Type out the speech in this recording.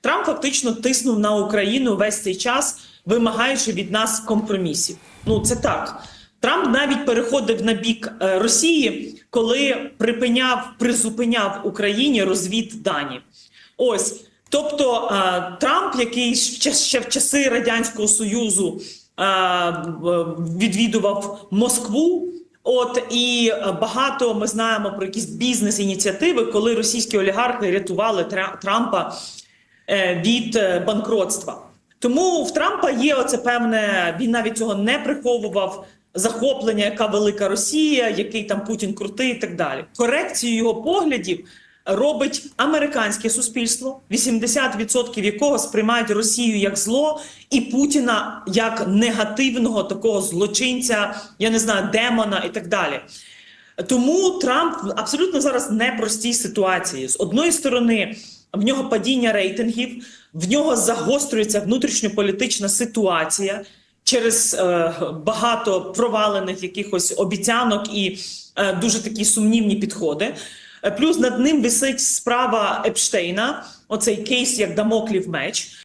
Трамп фактично тиснув на Україну весь цей час, вимагаючи від нас компромісів. Ну це так. Трамп навіть переходив на бік е, Росії, коли припиняв, призупиняв Україні розвід дані. Ось, тобто е, Трамп, який ще, в часи радянського союзу е, відвідував Москву. От і багато ми знаємо про якісь бізнес-ініціативи, коли російські олігархи рятували Трампа від е, банкротства. Тому в Трампа є оце певне, він навіть цього не приховував. Захоплення, яка велика Росія, який там Путін крутий, і так далі. Корекцію його поглядів робить американське суспільство, 80% якого сприймають Росію як зло, і Путіна як негативного такого злочинця, я не знаю, демона і так далі. Тому Трамп абсолютно зараз непростій ситуації. З одної сторони, в нього падіння рейтингів, в нього загострюється внутрішньополітична ситуація через е, багато провалених якихось обіцянок і е, дуже такі сумнівні підходи. Е, Плюс над ним висить справа Епштейна, оцей кейс як Дамоклів меч.